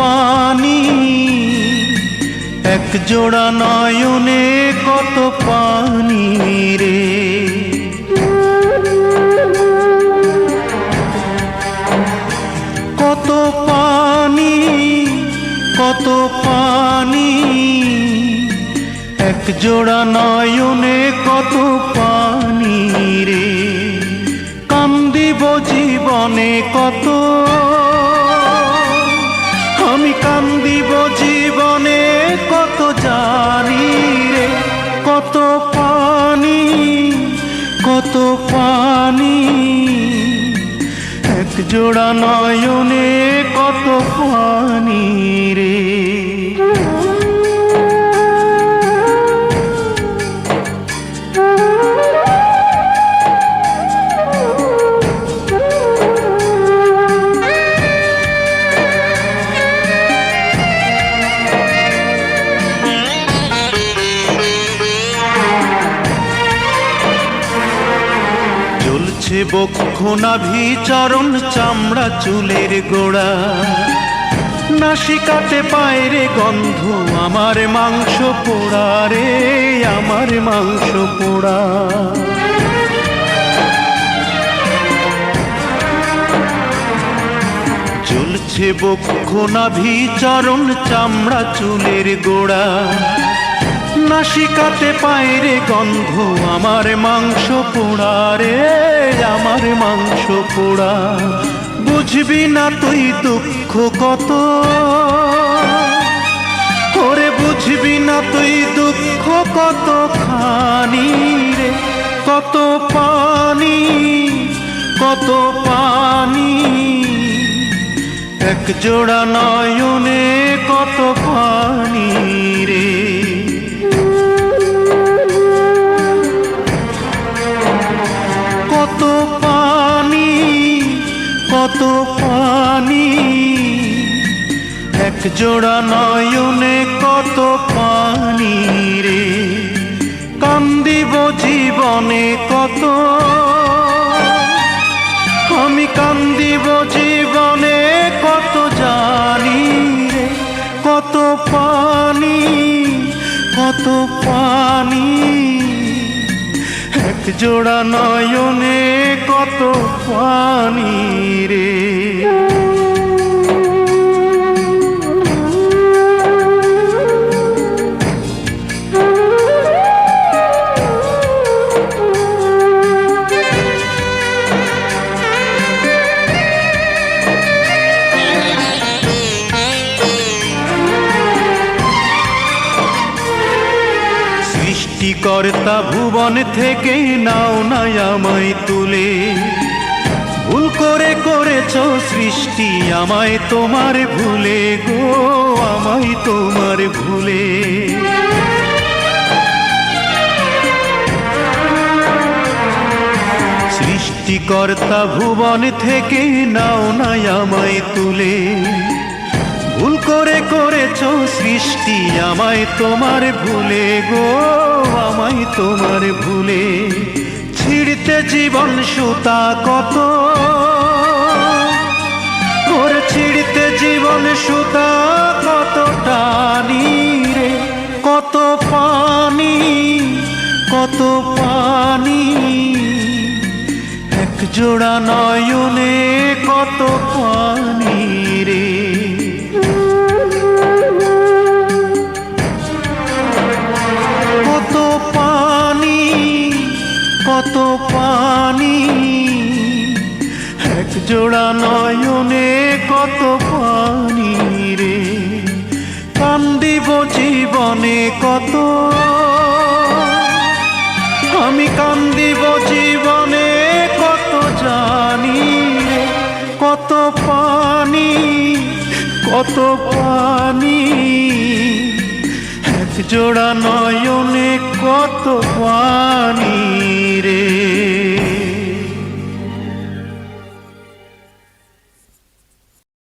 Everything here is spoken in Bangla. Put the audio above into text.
পানি। এক জোড়া নয়নে কত পানি রে। কত পানি কত পানি। এক জোড়া নয়নে কত পানি রে। কান্দিব জীবনে কত কত পানি কত পানি। এক জোড়া নয়নে কত পানি রে। জ্বলছে বক্ষ নাভি চরণ চামড়া চুলের গোড়া। নাসিকাতে পায়রে গন্ধ, আমার মাংস পোড়া রে, আমার মাংস পোড়া। জ্বলছে বক্ষ নাভি চরণ চামড়া চুলের গোড়া। নাসিকাতে পায়রে গন্ধ, আমার মাংস পোড়া রে, আমার মাংস পোড়া। বুঝবি না তুই দুঃখ কত? ওরে বুঝবি না তুই দুঃখ কত? খানি রে, কত পানি কত পানি। এক জোড়া নয়নে কত পানি। এক জোড়া নয়নে কত পানি রে। কান্দিব জীবনে কত। আমি কান্দিব জীবনে কত জানি রে। কত পানি কত পানি। এক জোড়া নয়নে কত পানি রে। সৃষ্টিকর্তা ভুবন থেকে নাও নাই আমায় তুলে। ভুল করে করেছ সৃষ্টি আমায় তোমার ভুলে গো, আমায় তোমার ভুলে। সৃষ্টিকর্তা ভুবন থেকে নাও নাই আমায় তুলে। ভুল করে করেছ সৃষ্টি, আমায় তোমার ভুলে গো, আমায় তোমার ভুলে। ছিড়তে জীবন সুতা কত? ওর ছিড়তে জীবন সুতা কত টানি রে কত পানি কত পানি? এক জোড়া নয়নে কত কত পানি, এক জোড়া নয়নে কত পানি রে। কান্দিব জীবনে কত। আমি কান্দিব জীবনে কত জানি কত পানি কত পানি, এক জোড়া নয়নে কত পানি।